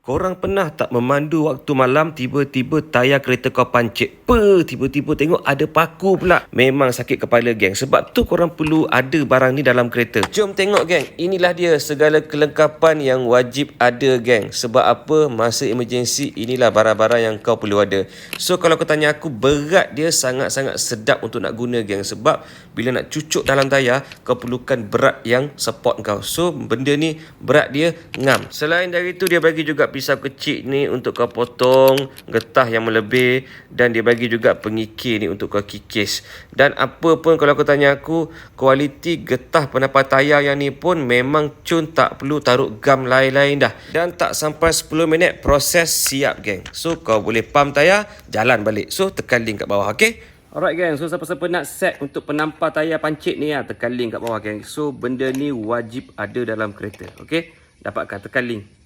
Korang pernah tak memandu waktu malam tiba-tiba tayar kereta kau pancit? Pe, tiba-tiba tengok ada paku pula. Memang sakit kepala geng. Sebab tu korang perlu ada barang ni dalam kereta. Jom tengok geng. Inilah dia segala kelengkapan yang wajib ada geng. Sebab apa? Masa emergency inilah barang-barang yang kau perlu ada. So kalau kau tanya aku berat dia sangat-sangat sedap untuk nak guna geng. Sebab bila nak cucuk dalam tayar kau perlukan berat yang support kau. So benda ni berat dia ngam. Selain dari tu dia bagi juga pisau kecil ni untuk kau potong getah yang melebih dan dia bagi juga pengikir ni untuk kau kikis. Dan apa pun kalau kau tanya aku, kualiti getah penapas tayar yang ni pun memang cun tak perlu taruh gam lain-lain dah. Dan tak sampai 10 minit proses siap geng. So kau boleh pump tayar, jalan balik. So tekan link kat bawah, okay? Alright gang, so siapa-siapa nak set untuk penampar tayar pancit ni lah, tekan link kat bawah gang. So benda ni wajib ada dalam kereta, okay? Dapatkan tekan link.